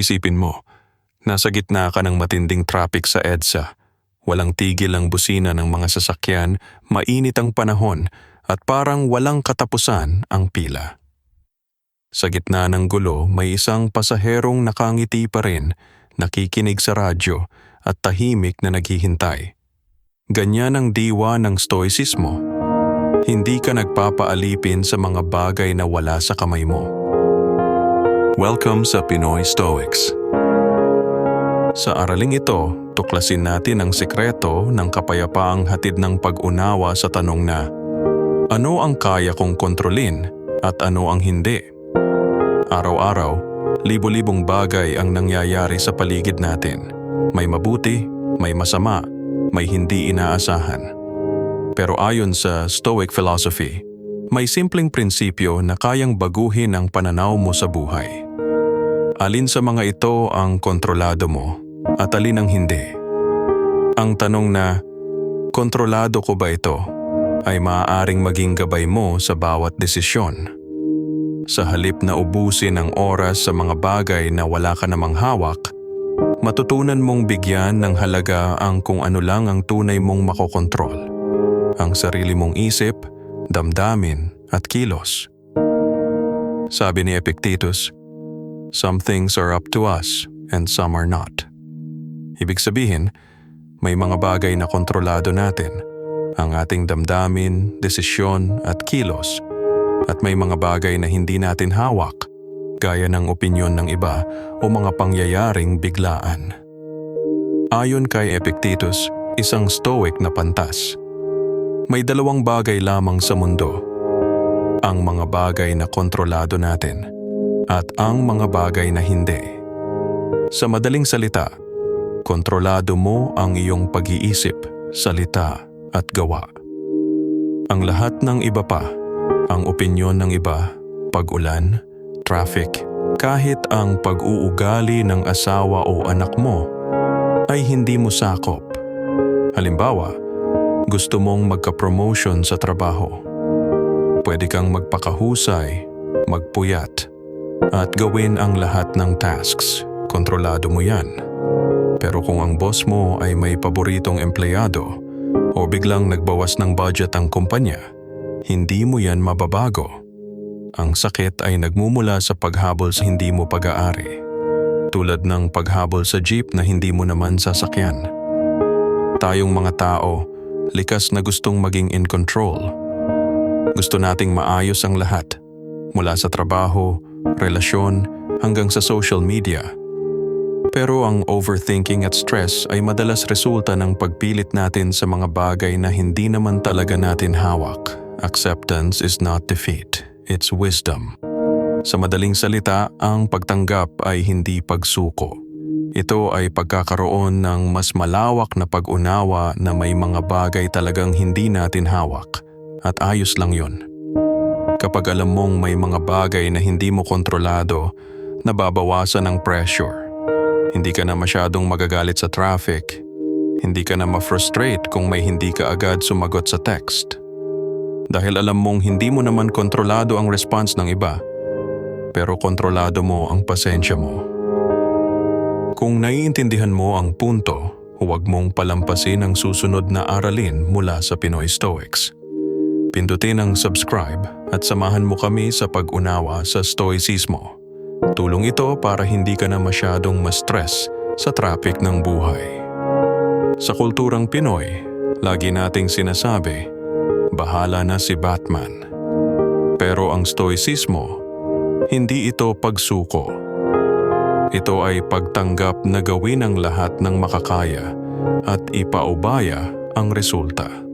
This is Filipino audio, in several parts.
Isipin mo, nasa gitna ka ng matinding traffic sa EDSA. Walang tigil ang busina ng mga sasakyan, mainit ang panahon, at parang walang katapusan ang pila. Sa gitna ng gulo, may isang pasaherong nakangiti pa rin, nakikinig sa radyo at tahimik na naghihintay. Ganyan ang diwa ng stoicismo. Hindi ka nagpapaalipin sa mga bagay na wala sa kamay mo. Welcome sa Pinoy Stoics. Sa araling ito, tuklasin natin ang sikreto ng kapayapaang hatid ng pag-unawa sa tanong na ano ang kaya kong kontrolin at ano ang hindi? Araw-araw, libo-libong bagay ang nangyayari sa paligid natin. May mabuti, may masama, may hindi inaasahan. Pero ayon sa Stoic philosophy, may simpleng prinsipyo na kayang baguhin ang pananaw mo sa buhay. Alin sa mga ito ang kontrolado mo at alin ang hindi? Ang tanong na, kontrolado ko ba ito, ay maaaring maging gabay mo sa bawat desisyon. Sa halip na ubusin ang oras sa mga bagay na wala ka namang hawak, matutunan mong bigyan ng halaga ang kung ano lang ang tunay mong makokontrol. Ang sarili mong isip, damdamin at kilos. Sabi ni Epictetus, Some things are up to us and some are not. Ibig sabihin, may mga bagay na kontrolado natin, ang ating damdamin, desisyon at kilos, at may mga bagay na hindi natin hawak, gaya ng opinyon ng iba o mga pangyayaring biglaan. Ayon kay Epictetus, isang stoic na pantas. May dalawang bagay lamang sa mundo. Ang mga bagay na kontrolado natin at ang mga bagay na hindi. Sa madaling salita, kontrolado mo ang iyong pag-iisip, salita at gawa. Ang lahat ng iba pa, ang opinyon ng iba, pag-ulan, traffic, kahit ang pag-uugali ng asawa o anak mo, ay hindi mo sakop. Halimbawa, gusto mong magka-promotion sa trabaho. Pwede kang magpakahusay, magpuyat, at gawin ang lahat ng tasks. Kontrolado mo yan. Pero kung ang boss mo ay may paboritong empleyado o biglang nagbawas ng budget ang kumpanya, hindi mo yan mababago. Ang sakit ay nagmumula sa paghabol sa hindi mo pag-aari. Tulad ng paghabol sa jeep na hindi mo naman sasakyan. Tayong mga tao, likas na gustong maging in control. Gusto nating maayos ang lahat, mula sa trabaho, relasyon, hanggang sa social media. Pero ang overthinking at stress ay madalas resulta ng pagpilit natin sa mga bagay na hindi naman talaga natin hawak. Acceptance is not defeat, it's wisdom. Sa madaling salita, ang pagtanggap ay hindi pagsuko. Ito ay pagkakaroon ng mas malawak na pag-unawa na may mga bagay talagang hindi natin hawak at ayos lang yon. Kapag alam mong may mga bagay na hindi mo kontrolado, nababawasan ang pressure. Hindi ka na masyadong magagalit sa traffic. Hindi ka na ma-frustrate kung may hindi ka agad sumagot sa text. Dahil alam mong hindi mo naman kontrolado ang response ng iba, pero kontrolado mo ang pasensya mo. Kung naiintindihan mo ang punto, huwag mong palampasin ang susunod na aralin mula sa Pinoy Stoics. Pindutin ang subscribe at samahan mo kami sa pag-unawa sa Stoicismo. Tulong ito para hindi ka na masyadong ma-stress sa traffic ng buhay. Sa kulturang Pinoy, lagi nating sinasabi, bahala na si Batman. Pero ang Stoicismo, hindi ito pagsuko. Ito ay pagtanggap na gawin ang lahat ng makakaya at ipaubaya ang resulta.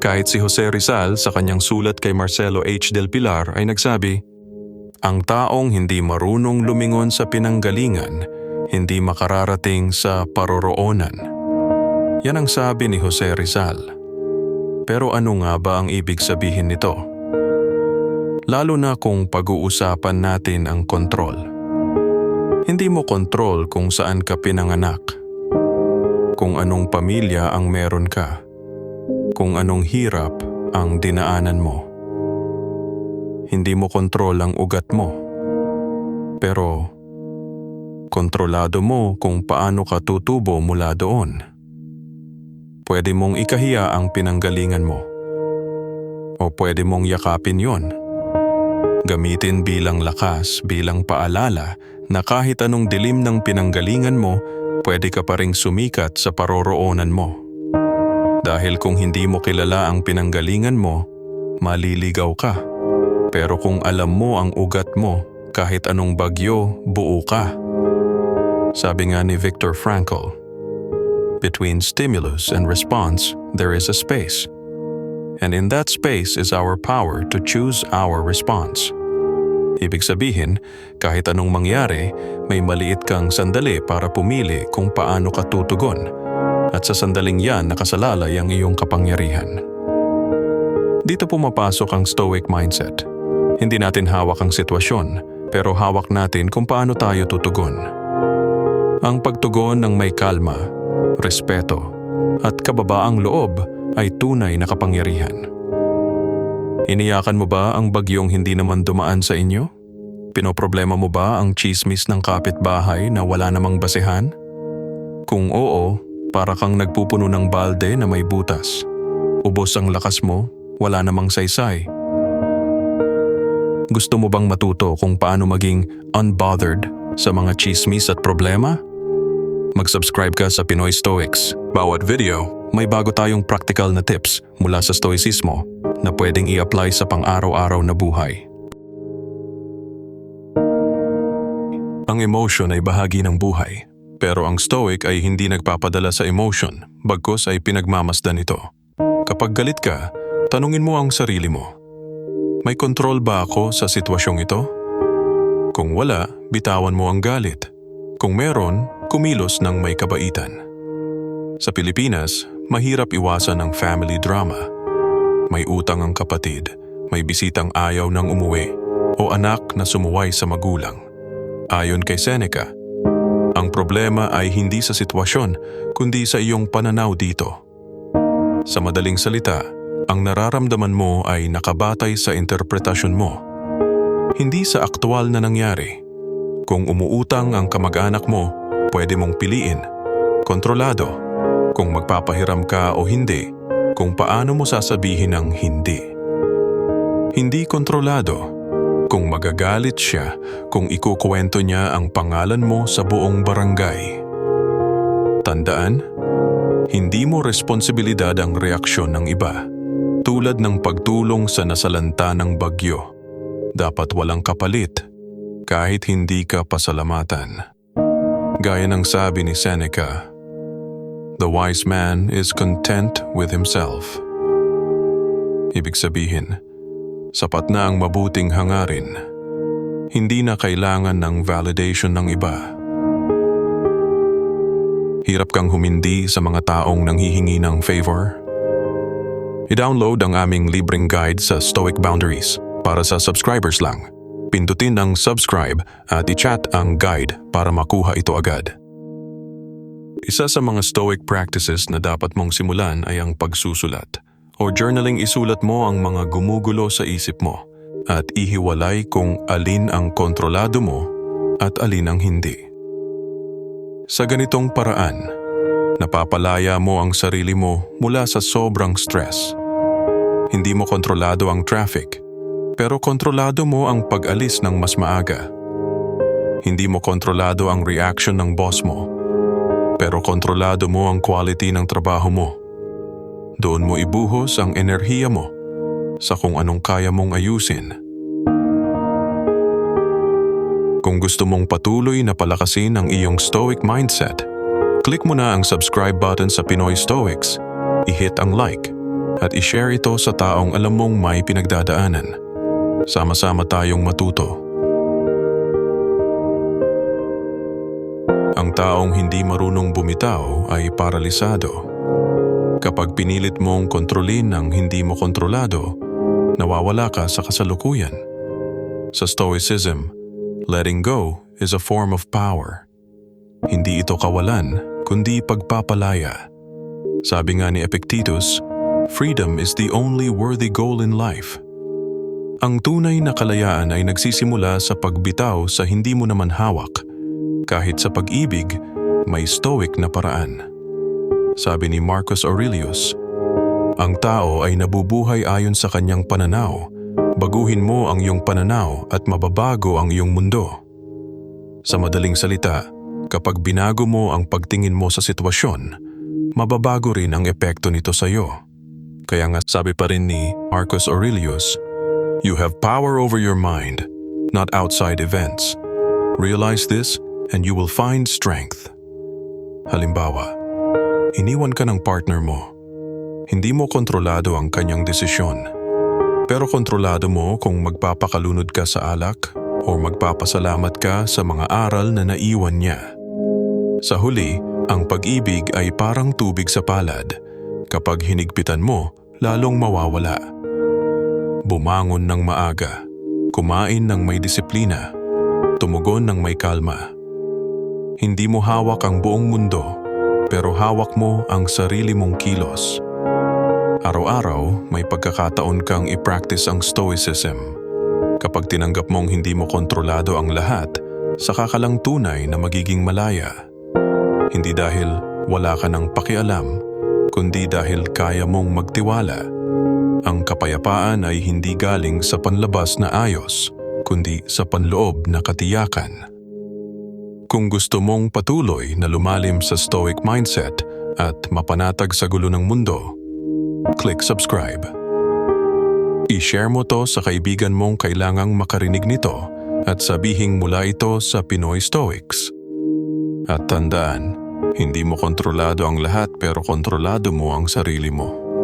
Kahit si Jose Rizal sa kanyang sulat kay Marcelo H. Del Pilar ay nagsabi, Ang taong hindi marunong lumingon sa pinanggalingan, hindi makararating sa paroroonan. Yan ang sabi ni Jose Rizal. Pero ano nga ba ang ibig sabihin nito? Lalo na kung pag-uusapan natin ang kontrol. Hindi mo kontrol kung saan ka pinanganak, kung anong pamilya ang meron ka, kung anong hirap ang dinaanan mo. Hindi mo kontrol ang ugat mo. Pero kontrolado mo kung paano ka tutubo mula doon. Pwede mong ikahiya ang pinanggalingan mo. O pwede mong yakapin yon. Gamitin bilang lakas, bilang paalala na kahit anong dilim ng pinanggalingan mo, pwede ka pa ring sumikat sa paroroonan mo. Dahil kung hindi mo kilala ang pinanggalingan mo, maliligaw ka. Pero kung alam mo ang ugat mo, kahit anong bagyo, buo ka. Sabi nga ni Viktor Frankl, Between stimulus and response, there is a space. And in that space is our power to choose our response. Ibig sabihin, kahit anong mangyari, may maliit kang sandali para pumili kung paano ka tutugon. At sa sandaling yan nakasalalay ang iyong kapangyarihan. Dito pumapasok ang stoic mindset. Hindi natin hawak ang sitwasyon, pero hawak natin kung paano tayo tutugon. Ang pagtugon ng may kalma, respeto, at kababaang loob ay tunay na kapangyarihan. Iniyakan mo ba ang bagyong hindi naman dumaan sa inyo? Pinoproblema mo ba ang chismis ng kapitbahay na wala namang basehan? Kung oo, para kang nagpupuno ng balde na may butas. Ubos ang lakas mo, wala namang saysay. Gusto mo bang matuto kung paano maging unbothered sa mga chismis at problema? Mag-subscribe ka sa Pinoy Stoics. Bawat video, may bago tayong practical na tips mula sa Stoicismo na pwedeng i-apply sa pang-araw-araw na buhay. Ang emotion ay bahagi ng buhay, pero ang Stoic ay hindi nagpapadala sa emotion, bagkus ay pinagmamasdan ito. Kapag galit ka, tanungin mo ang sarili mo. May kontrol ba ako sa sitwasyong ito? Kung wala, bitawan mo ang galit. Kung meron, kumilos ng may kabaitan. Sa Pilipinas, mahirap iwasan ang family drama. May utang ang kapatid, may bisitang ayaw ng umuwi, o anak na sumuway sa magulang. Ayon kay Seneca, ang problema ay hindi sa sitwasyon, kundi sa iyong pananaw dito. Sa madaling salita, ang nararamdaman mo ay nakabatay sa interpretasyon mo. Hindi sa aktwal na nangyari. Kung umuutang ang kamag-anak mo, pwede mong piliin. Kontrolado. Kung magpapahiram ka o hindi, kung paano mo sasabihin ang hindi. Hindi kontrolado. Kung magagalit siya, kung ikukwento niya ang pangalan mo sa buong barangay. Tandaan, hindi mo responsibilidad ang reaksyon ng iba. Tulad ng pagtulong sa nasalanta ng bagyo. Dapat walang kapalit, kahit hindi ka pasalamatan. Gaya ng sabi ni Seneca, The wise man is content with himself. Ibig sabihin, sapat na ang mabuting hangarin. Hindi na kailangan ng validation ng iba. Hirap kang humindi sa mga taong nanghihingi ng favor? I-download ang aming libreng guide sa Stoic Boundaries para sa subscribers lang. Pindutin ang subscribe at i-chat ang guide para makuha ito agad. Isa sa mga Stoic practices na dapat mong simulan ay ang pagsusulat o journaling isulat mo ang mga gumugulo sa isip mo at ihiwalay kung alin ang kontrolado mo at alin ang hindi. Sa ganitong paraan, napapalaya mo ang sarili mo mula sa sobrang stress. Hindi mo kontrolado ang traffic, pero kontrolado mo ang pag-alis ng mas maaga. Hindi mo kontrolado ang reaction ng boss mo, pero kontrolado mo ang quality ng trabaho mo. Doon mo ibuhos ang enerhiya mo sa kung anong kaya mong ayusin. Kung gusto mong patuloy na palakasin ang iyong stoic mindset, click mo na ang subscribe button sa Pinoy Stoics, i-hit ang like, at i-share ito sa taong alam mong may pinagdadaanan. Sama-sama tayong matuto. Ang taong hindi marunong bumitaw ay paralisado. Kapag pinilit mong kontrolin ang hindi mo kontrolado, nawawala ka sa kasalukuyan. Sa Stoicism, letting go is a form of power. Hindi ito kawalan, kundi pagpapalaya. Sabi nga ni Epictetus, freedom is the only worthy goal in life. Ang tunay na kalayaan ay nagsisimula sa pagbitaw sa hindi mo naman hawak Kahit sa pag-ibig, may stoic na paraan. Sabi ni Marcus Aurelius, ang tao ay nabubuhay ayon sa kanyang pananaw. Baguhin mo ang iyong pananaw at mababago ang iyong mundo. Sa madaling salita, kapag binago mo ang pagtingin mo sa sitwasyon, mababago rin ang epekto nito sa iyo. Kaya nga sabi pa rin ni Marcus Aurelius, You have power over your mind, not outside events. Realize this and you will find strength. Halimbawa, iniwan ka ng partner mo. Hindi mo kontrolado ang kanyang desisyon. Pero kontrolado mo kung magpapakalunod ka sa alak o magpapasalamat ka sa mga aral na naiwan niya. Sa huli, ang pag-ibig ay parang tubig sa palad. Kapag hinigpitan mo, lalong mawawala. Bumangon ng maaga, kumain ng may disiplina, tumugon ng may kalma. Hindi mo hawak ang buong mundo, pero hawak mo ang sarili mong kilos. Araw-araw, may pagkakataon kang i-practice ang stoicism. Kapag tinanggap mong hindi mo kontrolado ang lahat, saka ka lang tunay na magiging malaya. Hindi dahil wala ka ng pakialam, kundi dahil kaya mong magtiwala. Ang kapayapaan ay hindi galing sa panlabas na ayos, kundi sa panloob na katiyakan. Kung gusto mong patuloy na lumalim sa stoic mindset at mapanatag sa gulo ng mundo, click subscribe. I-share mo to sa kaibigan mong kailangang makarinig nito at sabihing mula ito sa Pinoy Stoics. At tandaan, hindi mo kontrolado ang lahat pero kontrolado mo ang sarili mo.